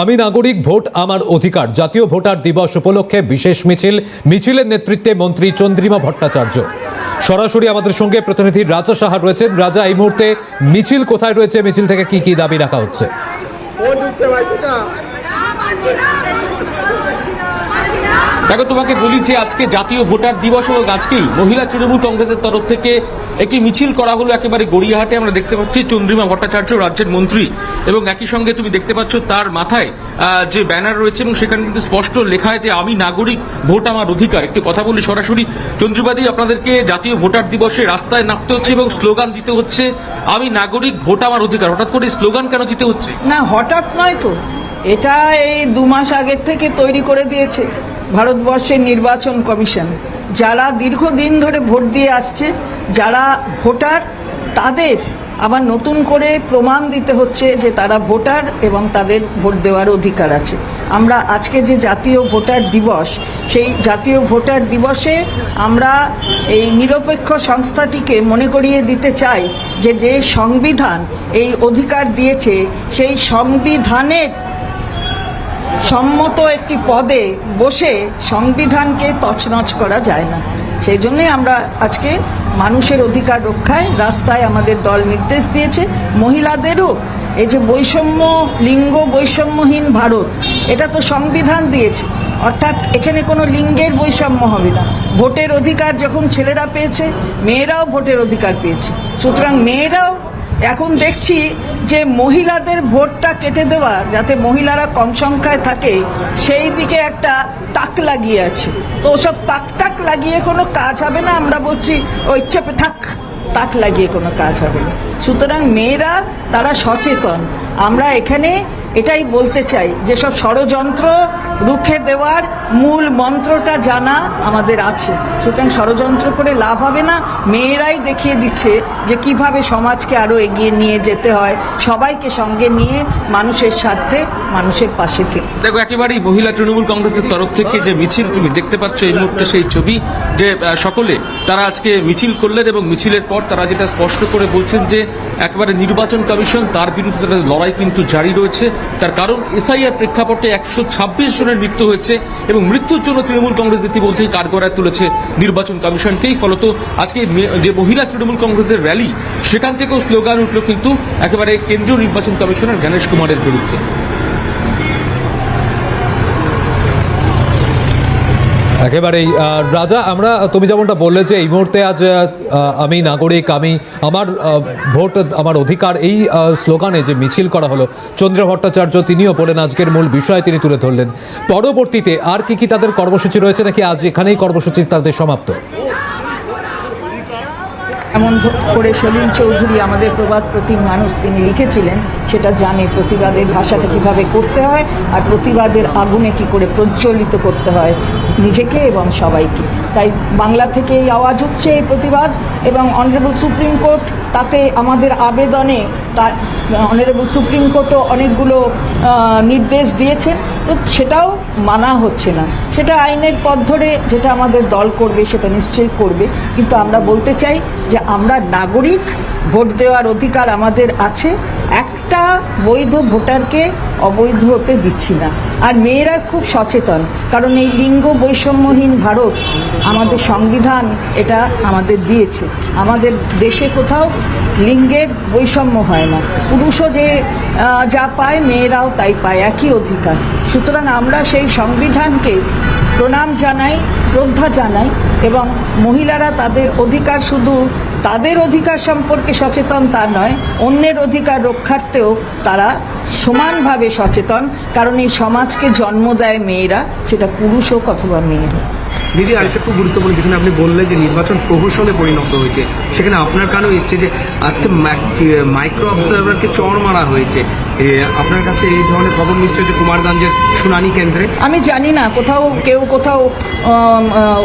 আমি নাগরিক, ভোট আমার অধিকার। জাতীয় ভোটার দিবস উপলক্ষে বিশেষ মিছিল, মিছিলের নেতৃত্বে মন্ত্রী চন্দ্রিমা ভট্টাচার্য। সরাসরি আমাদের সঙ্গে প্রতিনিধি রাজা সাহা রয়েছেন। রাজা, এই মুহূর্তে মিছিল কোথায় রয়েছে? মিছিল থেকে কি কি দাবি রাখা হচ্ছে? দেখো, তোমাকে বলি যে আজকে জাতীয় ভোটার দিবস এবং আজকেই মহিলা তৃণমূল কংগ্রেসের তরফ থেকে একটি মিছিল করা হলো একেবারে গড়িয়াহাটে। আমরা দেখতে পাচ্ছি চন্দ্রিমা ভট্টাচার্য রাজ্যের মন্ত্রী এবং একই সঙ্গে তুমি দেখতে পাচ্ছ তার মাথায় যে ব্যানার রয়েছে এবং সেখানে কিন্তু স্পষ্ট লেখা যে আমি নাগরিক, ভোট আমার অধিকার। একটু কথা বলি সরাসরি চন্দ্রিবাদী আপনাদেরকে জাতীয় ভোটার দিবসে রাস্তায় নামতে হচ্ছে এবং স্লোগান দিতে হচ্ছে, আমি নাগরিক, ভোট আমার অধিকার। হঠাৎ করে স্লোগান কেন দিতে হচ্ছে? না, হঠাৎ নয় তো। এটা এই দু মাস আগের থেকে তৈরি করে দিয়েছে। ভারতবর্ষের নির্বাচন কমিশন। যারা দীর্ঘদিন ধরে ভোট দিয়ে আসছে, যারা ভোটার, তাদের আবার নতুন করে প্রমাণ দিতে হচ্ছে যে তারা ভোটার এবং তাদের ভোট দেওয়ার অধিকার আছে। আমরা আজকে যে জাতীয় ভোটার দিবস, সেই জাতীয় ভোটার দিবসে আমরা এই নিরপেক্ষ সংস্থাটিকে মনে করিয়ে দিতে চাই যে যে সংবিধান এই অধিকার দিয়েছে, সেই সংবিধানের সম্মত একটি পদে বসে সংবিধানকে তছনছ করা যায় না। সেই জন্যই আমরা আজকে মানুষের অধিকার রক্ষায় রাস্তায় আমাদের দল নির্দেশ দিয়েছে। মহিলাদেরও এই যে বৈষম্য লিঙ্গ, বৈষম্যহীন ভারত, এটা তো সংবিধান দিয়েছে। অর্থাৎ এখানে কোনো লিঙ্গের বৈষম্য হবে না। ভোটের অধিকার যখন ছেলেরা পেয়েছে, মেয়েরাও ভোটের অধিকার পেয়েছে। সুতরাং মেয়েরাও এখন দেখছি যে মহিলাদের ভোটটা কেটে দেওয়া, যাতে মহিলারা কম সংখ্যায় থাকে, সেই দিকে একটা তাক লাগিয়ে আছে। তো ওসব তাক টাক লাগিয়ে কোনো কাজ হবে না? আমরা বলছি, ওই চেপে থাক, তাক লাগিয়ে কোনো কাজ হবে না। সুতরাং মেয়েরা, তারা সচেতন। আমরা এখানে এটাই বলতে চাই যে সব ষড়যন্ত্র রুখে দেওয়ার মূল মন্ত্রটা জানা আমাদের আছে। সুতরাং ষড়যন্ত্র করে লাভ হবে না। মেয়েরাই দেখিয়ে দিচ্ছে যে কীভাবে সমাজকে আরও এগিয়ে নিয়ে যেতে হয়। সবাইকে সঙ্গে নিয়ে মানুষের স্বার্থে, মানুষের পাশে থেকে। দেখো, একেবারেই মহিলা তৃণমূল কংগ্রেসের তরফ থেকে যে মিছিল, তুমি দেখতে পাচ্ছ এই মুহূর্তে সেই ছবি যে সকলে তারা আজকে মিছিল করলেন এবং মিছিলের পর তারা যেটা স্পষ্ট করে বলছেন যে, একেবারে নির্বাচন কমিশন তার বিরুদ্ধে তাদের লড়াই কিন্তু জারি রয়েছে। তার কারণ এসআইআর প্রেক্ষাপটে একশো ছাব্বিশ জনের মৃত্যু হয়েছে এবং মৃত্যুর জন্য তৃণমূল কংগ্রেস ইতিমধ্যেই কাঠগড়ায় তুলেছে নির্বাচন কমিশনকেই ফলত? আজকে যে মহিলা তৃণমূল কংগ্রেসের র্যালি, সেখান থেকেও স্লোগান উঠল কিন্তু একেবারে কেন্দ্রীয় নির্বাচন কমিশনার গণেশ কুমারের বিরুদ্ধে। একেবারেই। রাজা, আমরা, তুমি যেমনটা বললে যে এই মুহূর্তে আজ আমি নাগরিক, আমি, আমার ভোট, আমার অধিকার, এই স্লোগানে যে মিছিল করা হলো, চন্দ্র ভট্টাচার্য, তিনিও বলেন আজকের মূল বিষয় তিনি তুলে ধরলেন। পরবর্তীতে আর কি কি তাদের কর্মসূচি রয়েছে নাকি আজ এখানেই কর্মসূচি তাদের সমাপ্ত? এমন করে সলিল চৌধুরী আমাদের প্রবাদ প্রতি মানুষ তিনি লিখেছিলেন, সেটা জানে প্রতিবাদের ভাষাকে কীভাবে করতে হয় আর প্রতিবাদের আগুনে কি করে প্রজ্বলিত করতে হয় নিজেকে এবং সবাইকে। তাই বাংলা থেকে এই আওয়াজ হচ্ছে এই প্রতিবাদ এবং অনারেবল সুপ্রিম কোর্ট তাতে আমাদের আবেদনে তা অনারেবল সুপ্রিম কোর্টও অনেকগুলো নির্দেশ দিয়েছেন। তো সেটাও মানা হচ্ছে না। সেটা আইনের পথ ধরে যেটা আমাদের দল করবে সেটা নিশ্চয়ই করবে। কিন্তু আমরা বলতে চাই যে আমরা নাগরিক ভোট দেওয়ার অধিকার আমাদের আছে। একটা বৈধ ভোটারকে অবৈধ হতে দিচ্ছি না। আর মেয়েরা খুব সচেতন, কারণ এই লিঙ্গ বৈষম্যহীন ভারত আমাদের সংবিধান এটা আমাদের দিয়েছে। আমাদের দেশে কোথাও লিঙ্গের বৈষম্য হয় না। পুরুষও যে যা পায় মেয়েরাও তাই পায়, একই অধিকার। সুতরাং আমরা সেই সংবিধানকে প্রণাম জানাই শ্রদ্ধা জানাই এবং মহিলারা তাদের অধিকার শুধু তাদের অধিকার সম্পর্কে সচেতন তা নয়, অন্যের অধিকার রক্ষার্থেও তারা সমানভাবে সচেতন। কারণ এই সমাজকে জন্ম দেয় মেয়েরা, সেটা পুরুষ হোক অথবা মেয়ে হোক দিদি, আরেকটা খুব গুরুত্বপূর্ণ, যেখানে আপনি বললেন যে নির্বাচন প্রহসনে পরিণত হয়েছে, সেখানে আপনার কানেও এসছে যে আজকে মাইক্রো অবজারভারকে চড় মারা হয়েছে। আপনার কাছে এই ধরনের খবর নিশ্চয়ই যে কুমারগঞ্জের শুনানি কেন্দ্রে? আমি জানি না, কোথাও, কেউ কোথাও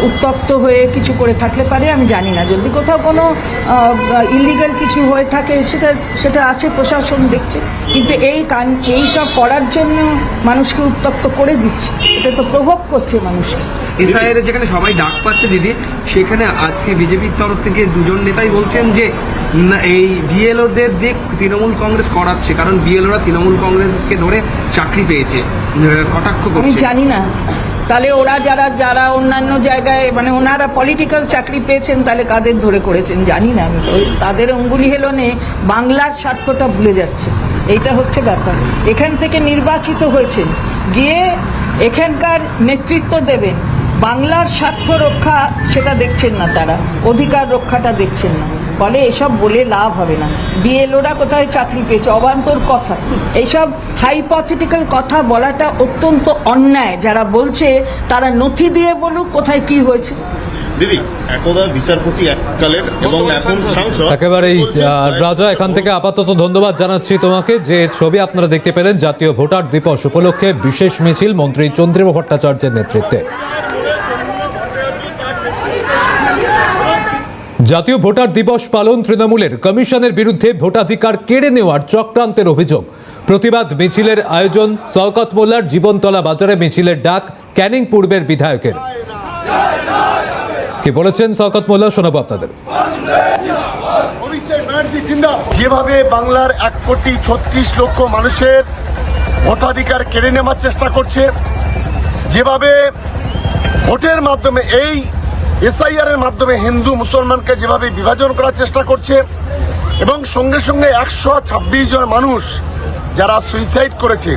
উত্তপ্ত হয়ে কিছু করে থাকলে পারে, আমি জানি না। যদি কোথাও কোনো ইলিগাল কিছু হয়ে থাকে, সেটা সেটা আছে, প্রশাসন দেখছে, কিন্তু এই কান, এই সব করার জন্য মানুষকে উত্তপ্ত করে দিচ্ছে। এটা তো প্রভোগ করছে মানুষকে। এসআইআর যেখানে সবাই ডাক পাচ্ছে দিদি, সেখানে আজকে বিজেপির তরফ থেকে দুজন নেতাই বলছেন যে এই বিএলওদের দিক তৃণমূল কংগ্রেস করাচ্ছে, কারণ বিএলওরা তৃণমূল কংগ্রেসকে ধরে চাকরি পেয়েছে কটাক্ষ আমি জানি না। তাহলে ওরা যারা যারা অন্যান্য জায়গায় মানে ওনারা পলিটিক্যাল চাকরি পেয়েছেন, তাহলে কাদের ধরে করেছেন? জানি না আমি তাদের অঙ্গুলি হেলনে বাংলার স্বার্থটা ভুলে যাচ্ছে। এইটা হচ্ছে ব্যাপার। এখান থেকে নির্বাচিত হয়েছেন। গিয়ে এখানকার নেতৃত্ব দেবেন। বাংলার স্বার্থ রক্ষা সেটা দেখছেন না তারা অধিকার রক্ষাটা দেখছেন না। ফলে এসব বলে লাভ হবে না। বিএলওরা কোথায় চাকরি পেয়েছে? অবান্তর কথা। এইসব হাইপথেটিক্যাল কথা বলাটা অত্যন্ত অন্যায়। যারা বলছে তারা নথি দিয়ে বলুক কোথায় কি হয়েছে। দিদি একদা বিচারপতি এককালের এবং এখন সাংসদ। একেবারেই রাজা এখান থেকে আপাতত ধন্যবাদ জানাচ্ছি তোমাকে। যে ছবি আপনারা দেখতে পেলেন জাতীয় ভোটার দিবস উপলক্ষে বিশেষ মিছিল মন্ত্রী চন্দ্রিমা ভট্টাচার্যের নেতৃত্বে। জাতীয় ভোটার দিবস পালন তৃণমূলের কমিশনের বিরুদ্ধে ভোটাধিকার কেড়ে নেওয়ার চক্রান্তের অভিযোগ। প্রতিবাদ মিছিলের আয়োজন, শওকত মোল্লার জীবনতলা বাজারে মিছিলের ডাক, ক্যানিং পূর্বের বিধায়কের। কি বলেছেন শওকত মোল্লা, শোনাবো আপনাদের। যেভাবে বাংলার এক কোটি ছত্রিশ লক্ষ মানুষের ভোটাধিকার কেড়ে নেওয়ার চেষ্টা করছে, যেভাবে ভোটের মাধ্যমে এই এসআইআর এর মাধ্যমে হিন্দু মুসলমানকে যেভাবে বিভাজন করার চেষ্টা করছে, এবং সঙ্গে সঙ্গে একশো ছাব্বিশ জন মানুষ যারা সুইসাইড করেছে,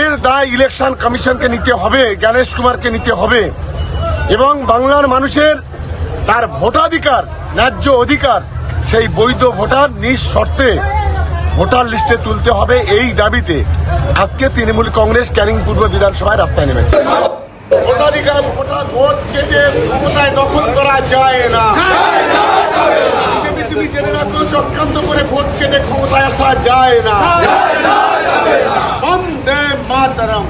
এর দায় ইলেকশন কমিশনকে নিতে হবে, জ্ঞানেশ কুমারকে নিতে হবে, এবং বাংলার মানুষের তার ভোটাধিকার, ন্যায্য অধিকার, সেই বৈধ ভোটার নিজ শর্তে ভোটার লিস্টে তুলতে হবে এই দাবিতে। আজকে তৃণমূল কংগ্রেস ক্যানিং পূর্ব বিধানসভায় রাস্তায় নেমেছে। ভোটাধিকার ভোটার ভোট কেটে ক্ষমতায় দখল করা যায় না। তুমি জেনে রাখো, চক্রান্ত করে ভোট কেটে ক্ষমতায় আসা যায় না। বন্দে মাতারাম।